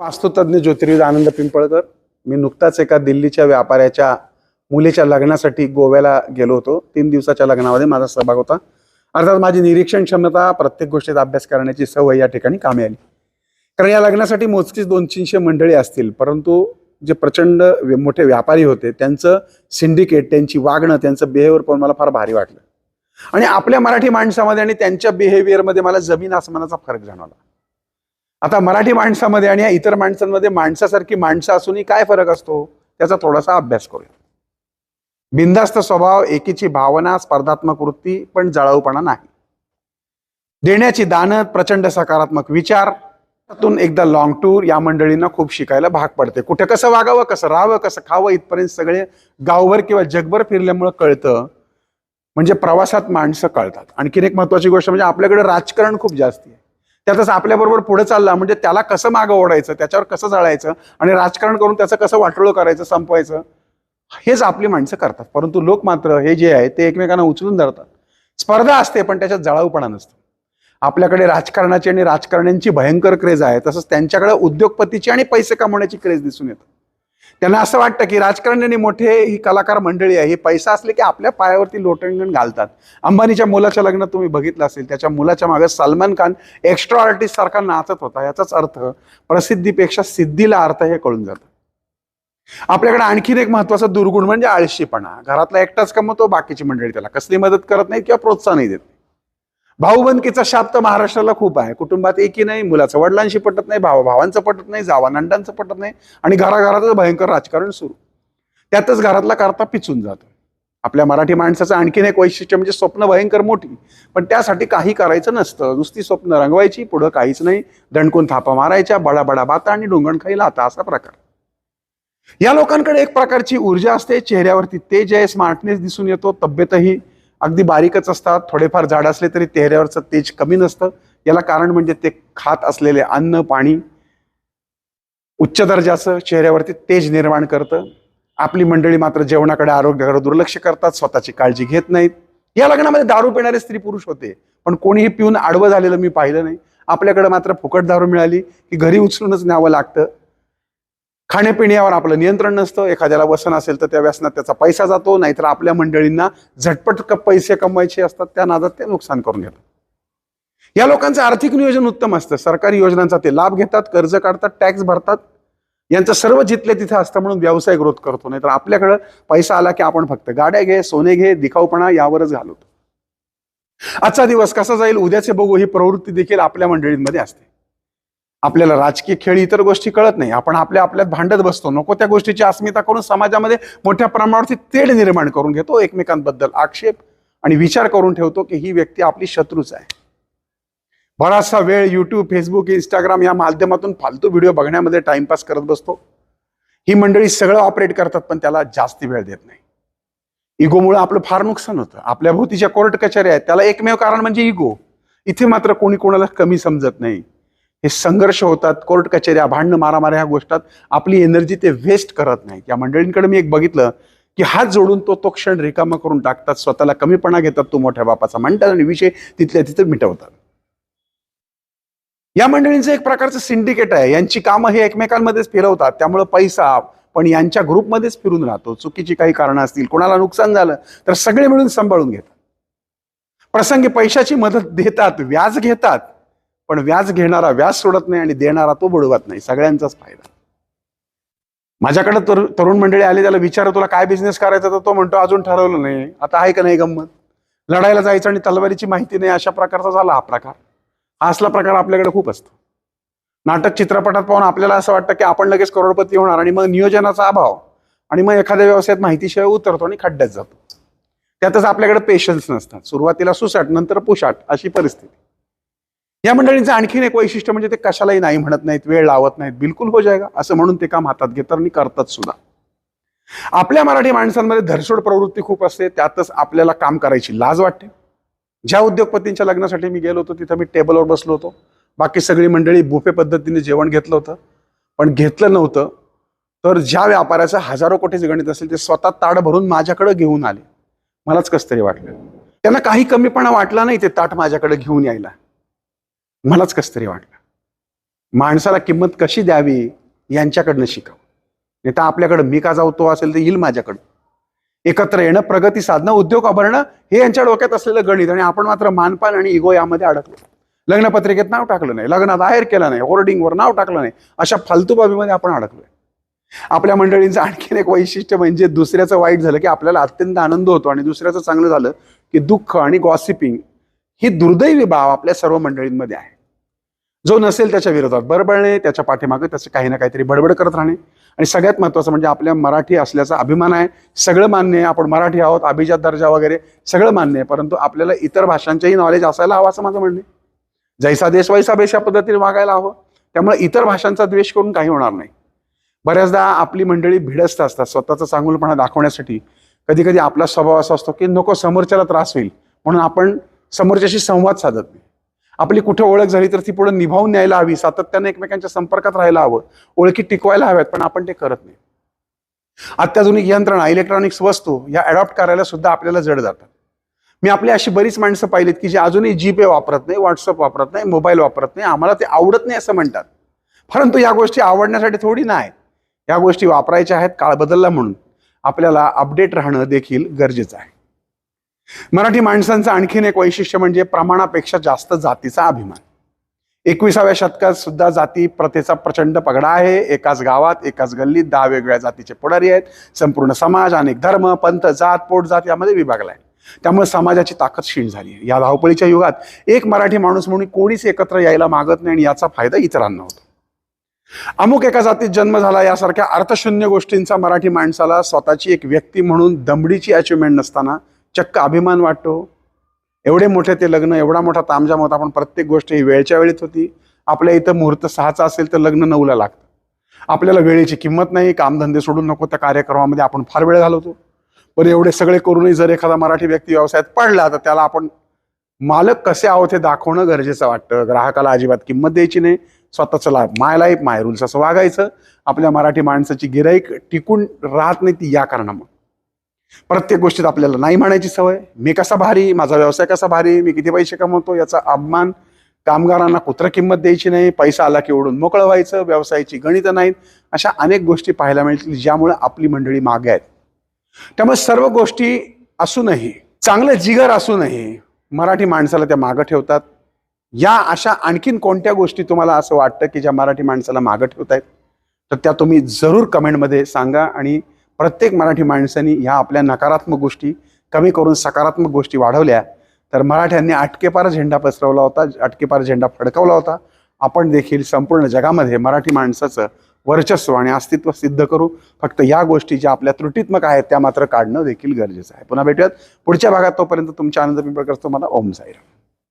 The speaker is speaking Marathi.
वास्तुतज्ञ ज्योतिर्विद आनंद पिंपळकर. मी नुकताच एका दिल्लीच्या व्यापाऱ्याच्या मुलीच्या लग्नासाठी गोव्याला गेलो होतो. तीन दिवसाच्या लग्नामध्ये माझा सहभाग होता. अर्थात माझी निरीक्षण क्षमता प्रत्येक गोष्टीत अभ्यास करण्याची सवय या ठिकाणी कामी आली. कारण या लग्नासाठी मोजकीच दोन तीनशे मंडळी असतील. परंतु जे प्रचंड मोठे व्यापारी होते त्यांचं सिंडिकेट त्यांची वागणं त्यांचं बिहेवियर पाहून मला फार भारी वाटलं. आणि आपल्या मराठी माणसामध्ये आणि त्यांच्या बिहेवियरमध्ये मला जमीन आसमानाचा फरक जाणवला. आता मराठी माणसामध्ये आणि या इतर माणसांमध्ये माणसासारखी माणसं असूनही काय फरक असतो? त्याचा थोडासा अभ्यास करूया. बिंदास्त स्वभाव एकीची भावना स्पर्धात्मक वृत्ती पण जळाऊपणा नाही. देण्याची दानत प्रचंड सकारात्मक विचार त्यातून एकदा लॉंग टूर या मंडळींना खूप शिकायला भाग पडते. कुठे कसं वागावं कसं राहावं कसं खावं इथपर्यंत सगळे गावभर किंवा जगभर फिरल्यामुळं कळतं. म्हणजे प्रवासात माणसं कळतात. आणखीन एक महत्वाची गोष्ट म्हणजे आपल्याकडे राजकारण खूप जास्त आहे. त्यातच आपल्याबरोबर पुढे चालला म्हणजे त्याला कसं मागं ओढायचं त्याच्यावर कसं जाळायचं आणि राजकारण करून त्याचं कसं वाटोळं करायचं संपवायचं हेच आपली माणसं करतात. परंतु लोक मात्र हे जे आहे ते एकमेकांना उचलून धरतात. स्पर्धा असते पण त्याच्यात जळाऊपणा नसतो. आपल्याकडे राजकारणाची आणि राजकारण्यांची भयंकर क्रेज आहे तसंच त्यांच्याकडे उद्योगपतीची आणि पैसे कमवण्याची क्रेज दिसून येतं. त्यांना असं वाटतं की राजकारण्याने मोठे ही कलाकार मंडळी आहे ही पैसा असले की आपल्या पायावरती लोटंगण घालतात. अंबानीच्या मुलाच्या लग्नात तुम्ही बघितलं असेल त्याच्या मुलाच्या मागे सलमान खान एक्स्ट्रा आर्टिस्ट सारखा नाचत होता याचाच अर्थ प्रसिद्धीपेक्षा सिद्धीला अर्थ हे कळून जातं. आपल्याकडे आणखीन एक महत्त्वाचा दुर्गुण म्हणजे आळशीपणा. घरातला एकटाच कमवतो बाकीची मंडळी त्याला कसली मदत करत नाही किंवा प्रोत्साहनही देत नाही. भाऊबंदकीचा शाप तर महाराष्ट्राला खूप आहे. कुटुंबात एकी नाही मुलाचं वडिलांशी पटत नाही भावा भावांचं पटत नाही जावा नंडांचं पटत नाही आणि घराघरातच भयंकर राजकारण सुरू. त्यातच घरातला करता पिचून जातो. आपल्या मराठी माणसाचं आणखीन एक वैशिष्ट्य म्हणजे स्वप्न भयंकर मोठी. पण त्यासाठी काही करायचं नसतं. नुसती स्वप्न रंगवायची पुढं काहीच नाही. दणकून थापा मारायच्या बडा बडा बाता आणि डोंगण आता असा प्रकार. या लोकांकडे एक प्रकारची ऊर्जा असते. चेहऱ्यावरती तेज आहे स्मार्टनेस दिसून येतो तब्येतही अगदी बारीकच असतात थोडेफार झाड असले तरी चेहऱ्यावरचं तेज कमी नसतं. याला कारण म्हणजे ते खात असलेले अन्न पाणी उच्च दर्जाचं चेहऱ्यावरती तेज निर्माण करतं. आपली मंडळी मात्र जेवणाकडे आरोग्याकडे दुर्लक्ष करतात स्वतःची काळजी घेत नाहीत. या लग्नामध्ये दारू पिणारे स्त्री पुरुष होते पण कोणीही पिऊन आडवं झालेलं मी पाहिलं नाही. आपल्याकडे मात्र फुकट दारू मिळाली की घरी उचलूनच न्यावं लागतं. खाण्यापिण्यावर आपलं नियंत्रण नसतं. एखाद्याला व्यसन असेल तर त्या व्यसनात त्याचा पैसा जातो. नाहीतर आपल्या मंडळींना झटपट पैसे कमवायचे असतात. त्या नादात ते नुकसान करून घेतात. या लोकांचं आर्थिक नियोजन उत्तम असतं. सरकारी योजनांचा ते लाभ घेतात कर्ज काढतात टॅक्स भरतात. यांचं सर्व जिथले तिथे असतं म्हणून व्यवसाय ग्रोथ करतो. नाहीतर आपल्याकडं पैसा आला की आपण फक्त गाड्या घे सोने घे दिखाऊपणा यावरच घालवतो. आजचा दिवस कसा जाईल उद्याचे बघू ही प्रवृत्ती देखील आपल्या मंडळींमध्ये असते. आपल्याला राजकीय खेळ इतर गोष्टी कळत नाही. आपण आपल्या आपल्यात भांडत बसतो. नको त्या गोष्टीची अस्मिता करून समाजामध्ये मोठ्या प्रमाणावरती तेढ निर्माण करून घेतो. एकमेकांबद्दल आक्षेप आणि विचार करून ठेवतो की ही व्यक्ती आपली शत्रूच आहे. बराचसा वेळ यूट्यूब फेसबुक इंस्टाग्राम या माध्यमातून फालतू व्हिडिओ बघण्यामध्ये टाइमपास करत बसतो. ही मंडळी सगळं ऑपरेट करतात पण त्याला जास्ती वेळ देत नाही. इगोमुळे आपलं फार नुकसान होतं. आपल्या भोवतीच्या कोर्ट कचऱ्या आहेत. त्याला एकमेव कारण म्हणजे इगो. इथे मात्र कोणी कोणाला कमी समजत नाही. हे संघर्ष होतात कोर्ट कचेऱ्या भांडणं मारामाऱ्या ह्या गोष्टात आपली एनर्जी ते वेस्ट करत नाहीत. या मंडळींकडे मी एक बघितलं की हात जोडून तो तो क्षण रिकामा करून टाकतात स्वतःला कमीपणा घेतात तो मोठ्या बापाचा म्हणतात आणि विषय तिथल्या तिथे मिटवतात. या मंडळींचं एक प्रकारचं सिंडिकेट आहे. यांची कामं हे एकमेकांमध्येच फिरवतात. त्यामुळे पैसा पण यांच्या ग्रुपमध्येच फिरून राहतो. चुकीची काही कारणं असतील कोणाला नुकसान झालं तर सगळे मिळून सांभाळून घेतात. प्रसंगी पैशाची मदत देतात व्याज घेतात. पण व्याज घेणारा व्याज सोडत नाही आणि देणारा तो बुडवत नाही. सगळ्यांचाच फायदा. माझ्याकडे तर तरुण मंडळी आले त्याला विचार तुला काय बिझनेस करायचा? तर तो म्हणतो अजून ठरवलं नाही. आता आहे का नाही गंमत? लढायला जायचं आणि तलवारीची माहिती नाही अशा प्रकारचा झाला हा प्रकार. हा असला प्रकार आपल्याकडे खूप असतो. नाटक चित्रपटात पाहून आपल्याला असं वाटतं की आपण लगेच करोडपती होणार आणि मग नियोजनाचा अभाव आणि मग एखाद्या व्यवसायात माहितीशिवाय उतरतो आणि खड्ड्यात जातो. त्यातच आपल्याकडे पेशन्स नसतात. सुरुवातीला सुसाट नंतर पुशाट अशी परिस्थिती. या मंडळींचं आणखीन एक वैशिष्ट्य म्हणजे ते कशालाही नाही म्हणत नाहीत वेळ लावत नाहीत बिलकुल हो जायगा. असं म्हणून ते काम हातात घेतात आणि करतात सुद्धा. आपल्या मराठी माणसांमध्ये धरसोड प्रवृत्ती खूप असते त्यातच आपल्याला काम करायची लाज वाटते. ज्या उद्योगपतींच्या लग्नासाठी मी गेलो होतो तिथं मी टेबलवर बसलो होतो. बाकी सगळी मंडळी बुफे पद्धतीने जेवण घेतलं होतं. पण घेतलं नव्हतं. तर ज्या व्यापाऱ्याचं हजारो कोटीच गणित असेल ते स्वतः ताड भरून माझ्याकडे घेऊन आले. मलाच कस तरी वाटलं. त्यांना काही कमीपणा वाटला नाही ते ताट माझ्याकडे घेऊन यायला. मलाच कस तरी वाटलं. माणसाला किंमत कशी द्यावी यांच्याकडनं शिकावं. नाही तर आपल्याकडं मी का जाऊ तो असेल तर येईल माझ्याकडं एकत्र येणं प्रगती साधणं उद्योग उभारणं हे यांच्या डोक्यात असलेलं गणित आणि आपण मात्र मानपान आणि इगो यामध्ये अडकलो. लग्नपत्रिकेत नाव टाकलं नाही लग्नात आहेर केलं नाही होर्डिंगवर नाव टाकलं नाही अशा फालतू बाबीमध्ये आपण अडकलोय. आपल्या मंडळींचं आणखीन एक वैशिष्ट्य म्हणजे दुसऱ्याचं वाईट झालं की आपल्याला अत्यंत आनंद होतो आणि दुसऱ्याचं चांगलं झालं की दुःख आणि गॉसिपिंग ही दुर्दैवी बाब आपल्या सर्व मंडळींमध्ये आहे. जो नसेल त्याच्या विरोधात बरबळणे त्याच्या पाठीमागे त्याचं काही ना काहीतरी बडबड करत राहणे. आणि सगळ्यात महत्त्वाचं म्हणजे आपल्या मराठी असल्याचा अभिमान आहे. सगळं मान्य आहे. आपण मराठी आहोत अभिजात दर्जा वगैरे सगळं मान्य आहे. परंतु आपल्याला इतर भाषांचेही नॉलेज असायला हवं असं माझं म्हणणे जैसा देश वैसा बेशा या पद्धतीने वागायला हवं. त्यामुळे इतर भाषांचा द्वेष करून काही होणार नाही. बऱ्याचदा आपली मंडळी भिडस्त असतात. स्वतःचा चांगुलपणा दाखवण्यासाठी. कधी कधी आपला स्वभाव असा असतो की नको समोरच्याला त्रास होईल. म्हणून आपण समोरच्याशी संवाद साधत नाही. आपली कुठं ओळख झाली तर ती पुढे निभावून न्यायला हवी सातत्याने एकमेकांच्या संपर्कात राहायला हवं ओळखी टिकवायला हव्यात पण आपण ते करत नाही. अत्याधुनिक यंत्रणा इलेक्ट्रॉनिक्स वस्तू या अडॉप्ट करायला सुद्धा आपल्याला जड जातात. मी आपली अशी बरीच माणसं पाहिलीत की जी अजूनही जीपे वापरत नाही व्हॉट्सअप वापरत नाही मोबाईल वापरत नाही आम्हाला ते आवडत नाही असं म्हणतात. परंतु या गोष्टी आवडण्यासाठी थोडी नाही या गोष्टी वापरायच्या आहेत काळ बदलला म्हणून. आपल्याला अपडेट राहणं देखील गरजेचं आहे. मराठी माणसांचं आणखीन एक वैशिष्ट्य म्हणजे प्रमाणापेक्षा जास्त जातीचा अभिमान. एकविसाव्या शतकात सुद्धा जाती प्रथेचा प्रचंड पगडा आहे. एकाच गावात एकाच गल्लीत दहा वेगवेगळ्या जातीचे पुढारी आहेत. संपूर्ण समाज अनेक धर्म पंथ जात पोट जात यामध्ये विभागला आहे. त्यामुळे समाजाची ताकद क्षीण झाली आहे. या धावपळीच्या युगात एक मराठी माणूस म्हणून कोणीच एकत्र यायला मागत नाही आणि याचा फायदा इतरांना होतो. अमुक एका जातीत जन्म झाला यासारख्या अर्थशून्य गोष्टींचा मराठी माणसाला स्वतःची एक व्यक्ती म्हणून दमडीची अचिव्हमेंट नसताना चक्क अभिमान वाटतो. एवढे मोठे ते लग्न एवढा मोठा तामजाम होता पण प्रत्येक गोष्ट ही वेळच्या वेळेत होती. आपल्या इथं मुहूर्त सहाचा असेल तर लग्न नऊला लागतं. आपल्याला वेळेची किंमत नाही कामधंदे सोडून नको त्या कार्यक्रमामध्ये आपण फार वेळ घालवतो. पण एवढे सगळे करूनही जर एखादा मराठी व्यक्ती व्यवसायात पडला तर त्याला आपण मालक कसे आहोत हे दाखवणं गरजेचं वाटतं. ग्राहकाला अजिबात किंमत द्यायची नाही. स्वतःचं लाभ माय लाईफ माय रुल्स असं वागायचं. आपल्या मराठी माणसाची गिराईक टिकून राहत नाही ती या कारणामुळे. प्रत्येक गोष्टीत आपल्याला नाही म्हणायची सवय. मी कसा भारी? माझा व्यवसाय कसा भारी? मी किती पैसे कमवतो? याचा अपमान कामगारांना कुत्र किंमत द्यायची नाही पैसा आला की ओढून मोकळं व्हायचं व्यवसायाची गणितं नाहीत. अशा अनेक गोष्टी पाहायला मिळतील ज्यामुळे आपली मंडळी मागे आहेत. त्यामुळे सर्व गोष्टी असूनही चांगलं जिगर असूनही मराठी माणसाला त्या मागं ठेवतात. या अशा आणखीन कोणत्या गोष्टी तुम्हाला असं वाटतं की ज्या मराठी माणसाला मागं ठेवत आहेत तर त्या तुम्ही जरूर कमेंटमध्ये सांगा आणि प्रत्येक मराठी माणसानी ह्या आपल्या नकारात्मक गोष्टी कमी करून सकारात्मक गोष्टी वाढवल्या तर मराठ्यांनी अटकेपार झेंडा पसरवला होता अटकेपार झेंडा फडकवला होता. आपण देखील संपूर्ण जगामध्ये मराठी माणसाचं वर्चस्व आणि अस्तित्व सिद्ध करू. फक्त या गोष्टी ज्या आपल्या त्रुटीत्मक आहेत त्या मात्र काढणं देखील गरजेचं आहे. पुन्हा भेटूयात. पुढच्या भागात तोपर्यंत तुमच्या आनंद पिंपळकर तुम्हाला ओम साईराम